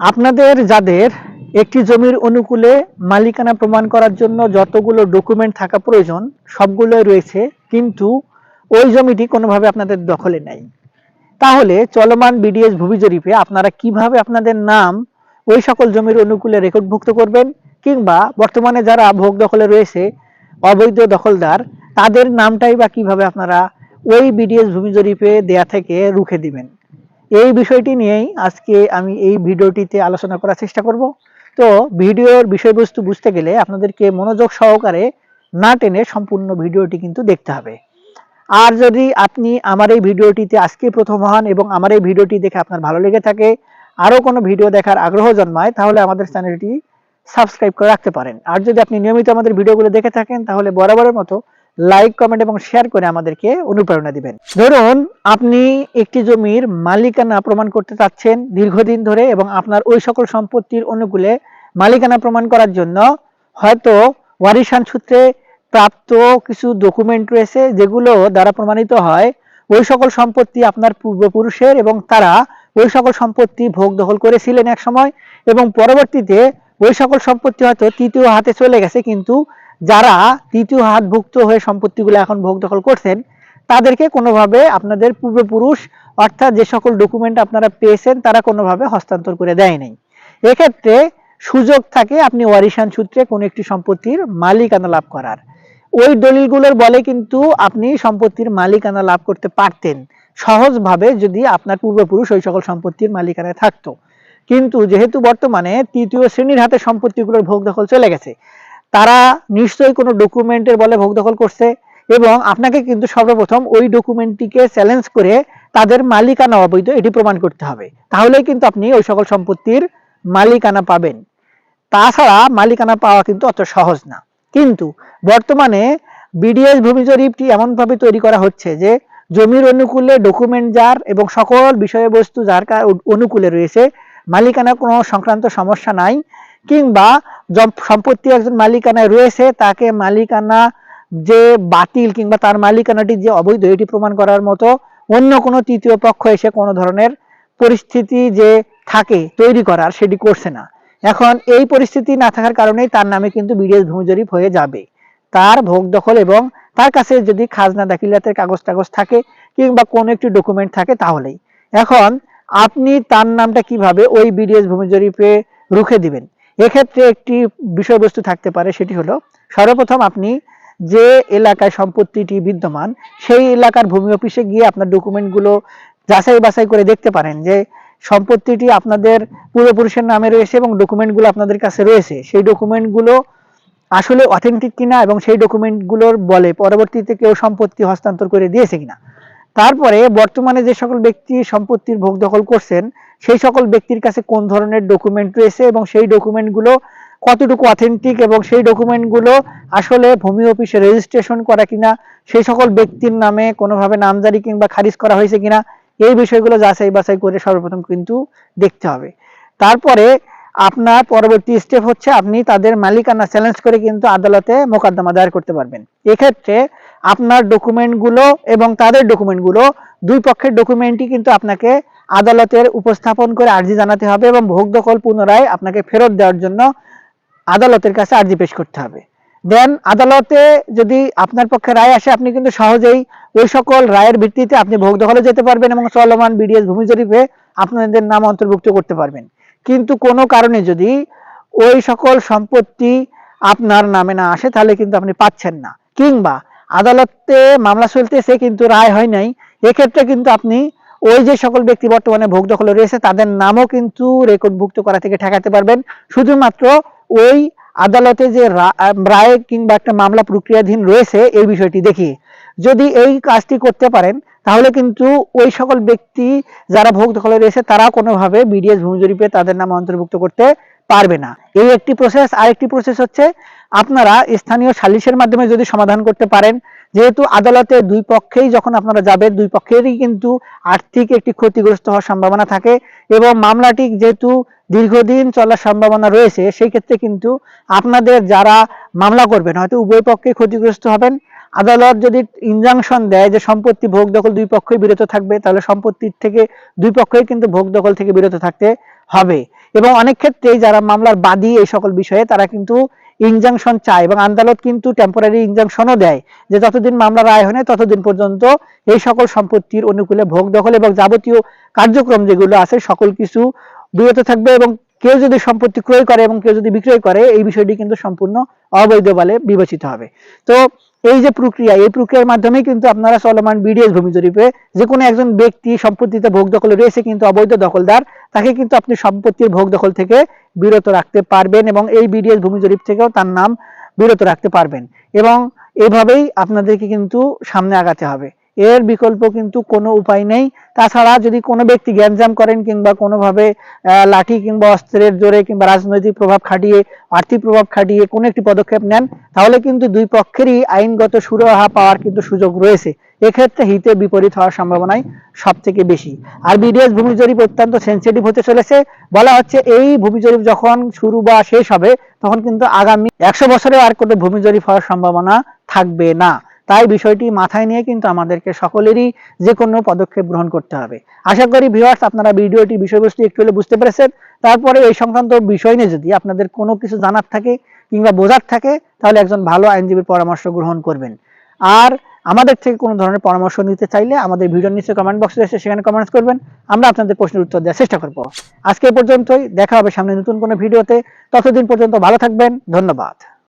আপনাদের যাদের একটি জমির অনুকূলে মালিকানা প্রমাণ করার জন্য যতগুলো ডকুমেন্ট থাকা প্রয়োজন, সবগুলোই রয়েছে, কিন্তু ওই জমিটি কোনোভাবে আপনাদের দখলে নেই। তাহলে চলমান বিডিএস ভূমি জরিপে আপনারা কীভাবে আপনাদের নাম ওই সকল জমির অনুকূলে রেকর্ডভুক্ত করবেন, কিংবা বর্তমানে যারা ভোগ দখলে রয়েছে, অবৈধ দখলদার, তাদের নামটাই বা কীভাবে আপনারা ওই বিডিএস ভূমি জরিপে দেয়া থেকে রুখে দিবেন? এই বিষয়টি নিয়েই আজকে আমি এই ভিডিওটিতে আলোচনা করার চেষ্টা করব। তো ভিডিওর বিষয়বস্তু বুঝতে গেলে আপনাদেরকে মনোযোগ সহকারে না টেনে সম্পূর্ণ ভিডিওটি কিন্তু দেখতে হবে। আর যদি আপনি আমার এই ভিডিওটিতে আজকে প্রথম হন এবং আমার এই ভিডিওটি দেখে আপনার ভালো লেগে থাকে, আরও কোনো ভিডিও দেখার আগ্রহ জন্মায়, তাহলে আমাদের চ্যানেলটি সাবস্ক্রাইব করে রাখতে পারেন। আর যদি আপনি নিয়মিত আমাদের ভিডিওগুলো দেখে থাকেন, তাহলে বরাবরের মতো লাইক কমেন্ট এবং শেয়ার করে আমাদেরকে অনুপ্রেরণা দিবেন। ধরুন, আপনি একটি জমির মালিকানা প্রমাণ করতে চাচ্ছেন দীর্ঘদিন ধরে এবং আপনার ওই সকল সম্পত্তির অনুকূলে মালিকানা প্রমাণ করার জন্য হয়তো ওয়ারিশান সূত্রে প্রাপ্ত কিছু ডকুমেন্ট রয়েছে যেগুলো দ্বারা প্রমাণিত হয় ওই সকল সম্পত্তি আপনার পূর্বপুরুষের এবং তারা ওই সকল সম্পত্তি ভোগ দখল করেছিলেন এক সময় এবং পরবর্তীতে ওই সকল সম্পত্তি হয়তো তৃতীয় হাতে চলে গেছে কিন্তু যারা তৃতীয় হাতভুক্ত হয়ে সম্পত্তিগুলো এখন ভোগ দখল করছেন, তাদেরকে কোনোভাবে আপনাদের পূর্বপুরুষ, অর্থাৎ যে সকল ডকুমেন্ট আপনারা পেয়েছেন, তারা কোনোভাবে হস্তান্তর করে দেয় নাই। এক্ষেত্রে সুযোগ থাকে আপনি ওয়ারিশান সূত্রে কোনো একটি সম্পত্তির মালিকানা লাভ করার। ওই দলিলগুলোর বলে কিন্তু আপনি সম্পত্তির মালিকানা লাভ করতে পারতেন। সহজভাবে যদি আপনার পূর্বপুরুষ ওই সকল সম্পত্তির মালিকানায় থাকতো। কিন্তু যেহেতু বর্তমানে তৃতীয় শ্রেণির হাতে সম্পত্তিগুলোর ভোগ দখল চলে গেছে তারা নিশ্চয়ই কোনো ডকুমেন্টের বলে ভোগ দখল করছে এবং আপনাকে কিন্তু সর্বপ্রথম ওই ডকুমেন্টটিকে চ্যালেঞ্জ করে তাদের মালিকানা অবৈধ এটি প্রমাণ করতে হবে। তাহলেই কিন্তু আপনি ওই সকল সম্পত্তির মালিকানা পাবেন। তাছাড়া মালিকানা পাওয়া কিন্তু অত সহজ না। কিন্তু বর্তমানে বিডিএস ভূমি জরিপটি এমনভাবে তৈরি করা হচ্ছে যে জমির অনুকূলে ডকুমেন্ট যার এবং সকল বিষয়বস্তু যার অনুকূলে রয়েছে, মালিকানা কোনো সংক্রান্ত সমস্যা নাই। কিংবা সম্পত্তি একজন মালিকানায় রয়েছে, তাকে মালিকানা যে বাতিল কিংবা তার মালিকানাটি যে অবৈধ, এটি প্রমাণ করার মতো অন্য কোনো তৃতীয় পক্ষ এসে কোনো ধরনের পরিস্থিতি যে থাকে, তৈরি করার সেটি করছে না। এখন এই পরিস্থিতি না থাকার কারণেই তার নামে কিন্তু বিডিএস ভূমি জরিপ হয়ে যাবে। তার ভোগ দখল এবং তার কাছে যদি খাজনা দাখিলাতের কাগজ টাগজ থাকে কিংবা কোনো একটি ডকুমেন্ট থাকে তাহলেই। এখন আপনি তার নামটা কীভাবে ওই বিডিএস ভূমি জরিপে রুখে দিবেন? এক্ষেত্রে একটি বিষয়বস্তু থাকতে পারে, সেটি হলো সর্বপ্রথম আপনি যে এলাকায় সম্পত্তিটি বিদ্যমান, সেই এলাকার ভূমি অফিসে গিয়ে আপনার ডকুমেন্টগুলো যাচাই বাছাই করে দেখতে পারেন যে সম্পত্তিটি আপনাদের পূর্বপুরুষের নামে রয়েছে এবং ডকুমেন্টগুলো আপনাদের কাছে রয়েছে। সেই ডকুমেন্টগুলো আসলে অথেন্টিক কিনা এবং সেই ডকুমেন্টগুলোর বলে পরবর্তীতে কেউ সম্পত্তি হস্তান্তর করে দিয়েছে কিনা। তারপরে বর্তমানে যে সকল ব্যক্তি সম্পত্তির ভোগ দখল করছেন, সেই সকল ব্যক্তির কাছে কোন ধরনের ডকুমেন্ট রয়েছে এবং সেই ডকুমেন্টগুলো কতটুকু অথেন্টিক এবং সেই ডকুমেন্টগুলো আসলে ভূমি অফিসে রেজিস্ট্রেশন করা কিনা, সেই সকল ব্যক্তির নামে কোনোভাবে নামজারি কিংবা খারিজ করা হয়েছে কিনা, এই বিষয়গুলো যাচাই বাছাই করে সর্বপ্রথম কিন্তু দেখতে হবে। তারপরে আপনার পরবর্তী স্টেপ হচ্ছে আপনি তাদের মালিকানা চ্যালেঞ্জ করে কিন্তু আদালতে মোকদ্দমা দায়ের করতে পারবেন। এক্ষেত্রে আপনার ডকুমেন্টগুলো এবং তাদের ডকুমেন্টগুলো দুই পক্ষের ডকুমেন্টই কিন্তু আপনাকে আদালতের উপস্থাপন করে আর্জি জানাতে হবে এবং ভোগ দখল পুনরায় আপনাকে ফেরত দেওয়ার জন্য আদালতের কাছে আর্জি পেশ করতে হবে। দেন আদালতে যদি আপনার পক্ষে রায় আসে, আপনি কিন্তু সহজেই ওই সকল রায়ের ভিত্তিতে আপনি ভোগ দখলে যেতে পারবেন এবং চলমান বিডিএস ভূমি জরিপে আপনাদের নাম অন্তর্ভুক্ত করতে পারবেন। কিন্তু কোনো কারণে যদি ওই সকল সম্পত্তি আপনার নামে না আসে, তাহলে কিন্তু আপনি পাচ্ছেন না। কিংবা আদালতে মামলা চলতেছে কিন্তু রায় হয় নাই। এক্ষেত্রে কিন্তু আপনি ওই যে সকল ব্যক্তি বর্তমানে ভোগ দখলে রয়েছে, তাদের নামও কিন্তু রেকর্ডভুক্ত করা থেকে ঠেকাতে পারবেন। শুধুমাত্র ওই আদালতে যে রায় কিংবা একটা মামলা প্রক্রিয়াধীন রয়েছে, এই বিষয়টি দেখিয়ে। যদি এই কাজটি করতে পারেন, তাহলে কিন্তু ওই সকল ব্যক্তি যারা ভোগ দখলে রয়েছে তারা কোনোভাবে বিডিএস ভূমি জরিপে তাদের নাম অন্তর্ভুক্ত করতে পারবে না। এই একটি প্রসেস আরেকটি প্রসেস হচ্ছে আপনারা স্থানীয় সালিশের মাধ্যমে যদি সমাধান করতে পারেন, যেহেতু আদালতে দুই পক্ষেই যখন আপনারা যাবেন, দুই পক্ষেরই কিন্তু আর্থিক একটি ক্ষতিগ্রস্ত হওয়ার সম্ভাবনা থাকে এবং মামলাটি যেহেতু দীর্ঘদিন চলার সম্ভাবনা রয়েছে, সেই ক্ষেত্রে কিন্তু আপনাদের যারা মামলা করবেন, হয়তো উভয় পক্ষে ক্ষতিগ্রস্ত হবেন। আদালত যদি ইনজাংশন দেয় যে সম্পত্তি ভোগ দখল দুই পক্ষই বিরত থাকবে, তাহলে সম্পত্তির থেকে দুই পক্ষই কিন্তু ভোগ দখল থেকে বিরত থাকতে হবে। এবং অনেক ক্ষেত্রেই যারা মামলার বাদী এই সকল বিষয়ে, তারা কিন্তু ইনজাংশন চায় এবং আদালত কিন্তু টেম্পোরারি ইনজাংশনও দেয় যে যতদিন মামলা রায় হয় ততদিন পর্যন্ত এই সকল সম্পত্তির অনুকূলে ভোগ দখল এবং যাবতীয় কার্যক্রম যেগুলো আছে, সকল কিছু বিরত থাকবে এবং কেউ যদি সম্পত্তি ক্রয় করে এবং কেউ যদি বিক্রয় করে, এই বিষয়টি কিন্তু সম্পূর্ণ অবৈধ বলে বিবেচিত হবে। তো এই যে প্রক্রিয়া, এই প্রক্রিয়ার মাধ্যমে কিন্তু আপনারা চলমান বিডিএস ভূমি জরিপে যে কোনো একজন ব্যক্তি সম্পত্তিতে ভোগ দখলে রয়েছে কিন্তু অবৈধ দখলদার, তাকে কিন্তু আপনি সম্পত্তির ভোগ দখল থেকে বিরত রাখতে পারবেন এবং এই বিডিএস ভূমি জরিপ থেকেও তার নাম বিরত রাখতে পারবেন এবং এভাবেই আপনাদেরকে কিন্তু সামনে আগাতে হবে। এর বিকল্প কিন্তু কোনো উপায় নেই। তাছাড়া যদি কোনো ব্যক্তি গ্যাঞ্জাম করেন কিংবা কোনোভাবে লাঠি কিংবা অস্ত্রের জোরে কিংবা রাজনৈতিক প্রভাব খাটিয়ে, আর্থিক প্রভাব খাটিয়ে কোনো একটি পদক্ষেপ নেন, তাহলে কিন্তু দুই পক্ষেরই আইনগত সুরাহা পাওয়ার কিন্তু সুযোগ রয়েছে। এক্ষেত্রে হিতে বিপরীত হওয়ার সম্ভাবনাই সব থেকে বেশি। আর বিডিএস ভূমি জরিপ অত্যন্ত সেন্সিটিভ হতে চলেছে। বলা হচ্ছে এই ভূমি জরিপ যখন শুরু বা শেষ হবে, তখন কিন্তু আগামী একশো বছরে আর কোনো ভূমি জরিপ হওয়ার সম্ভাবনা থাকবে না। তাই বিষয়টি মাথায় নিয়ে কিন্তু আমাদেরকে সকলেরই যে কোনো পদক্ষেপ গ্রহণ করতে হবে। আশা করি ভিউয়ার্স আপনারা ভিডিওটি, বিষয়বস্তু একটু হলে বুঝতে পেরেছেন। তারপরে এই সংক্রান্ত বিষয় নিয়ে যদি আপনাদের কোনো কিছু জানার থাকে কিংবা বোঝার থাকে, তাহলে একজন ভালো আইনজীবীর পরামর্শ গ্রহণ করবেন। আর আমাদের থেকে কোনো ধরনের পরামর্শ নিতে চাইলে আমাদের ভিডিওর নিচে কমেন্ট বক্সে এসে সেখানে কমেন্টস করবেন। আমরা আপনাদের প্রশ্নের উত্তর দেওয়ার চেষ্টা করব। আজকে পর্যন্তই। দেখা হবে সামনে নতুন কোনো ভিডিওতে। ততদিন পর্যন্ত ভালো থাকবেন। ধন্যবাদ।